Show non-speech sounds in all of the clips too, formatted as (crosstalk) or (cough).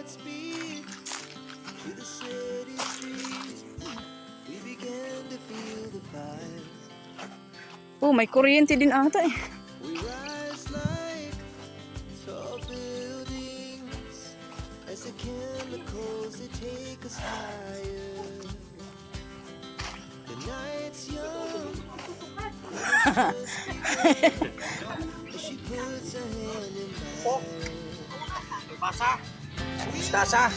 hearts beat to the city streets. We began to feel the fire. Oh, may kuryente din ata eh. We rise like tall buildings as the chemicals they take us higher. The night's young. (laughs) she puts her hand in mine. Pasa. Mustasa.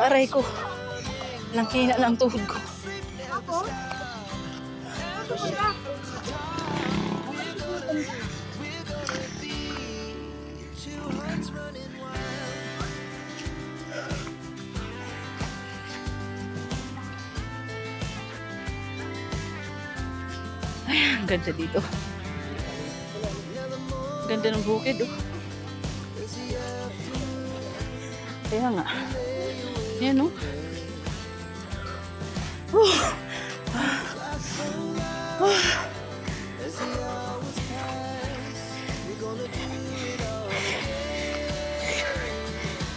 Aray ko. Nangkina ng tuhod ko. Two Ang ganda dito. Ganda ng bukid oh. Kaya nga. Yan oh. Oh.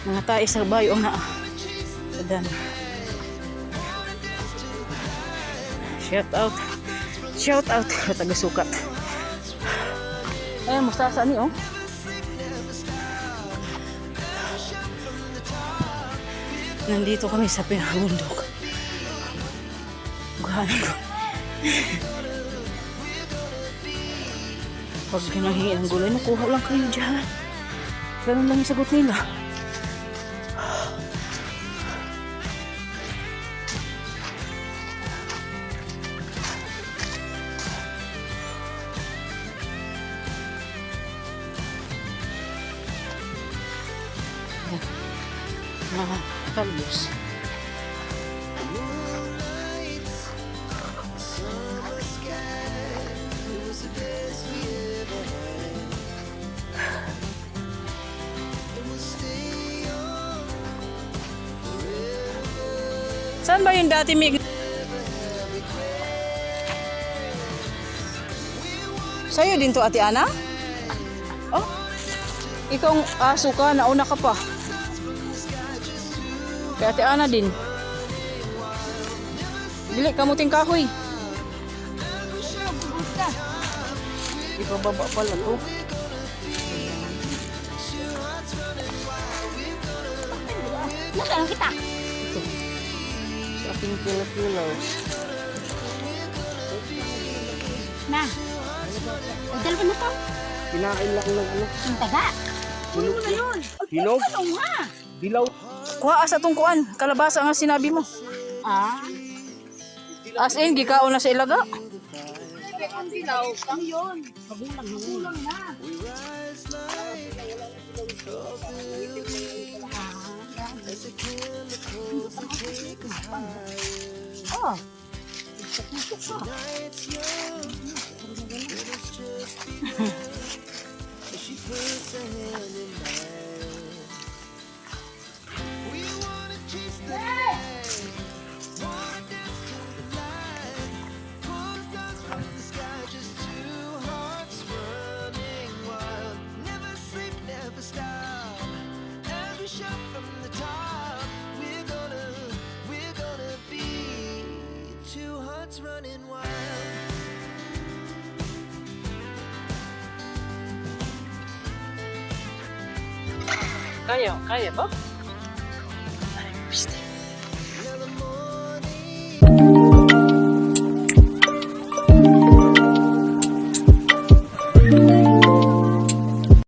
Mga tayo sa bayo na. Adan. Shout out. Shout out. (laughs) Taga-sukat. Ayan, mustasa ni oh. Nandito kami sa pinakabundok. Buhanan ko. Pag nahingi ng gulay, nakuha lang kayo dyan. Ganun lang yung sagot nila. Stay young Saan ba yung dati mig... Sa'yo din to, Ate Ana? Oh, ikaw ang aso ka, nauna ka pa. Kay Ate Ana din. Dili, kamuting kahoy. Ibababa pala to. Nasaan kita? Sa aking kilo-kilo. Na. O, dalawa na to. Kinain lang ng ano. Ang taga. Kunin mo na yun. Hinog. Ano? Dilaw. Kuha sa tong kuan, kalabasa nga sinabi mo. Ah. As in, gikaon na sa ilaga. Ang dilaw. Ang yun. Magulang. Magulang na. Oh. Two hearts running wild. Kaya, kaya ba? Ay, piste.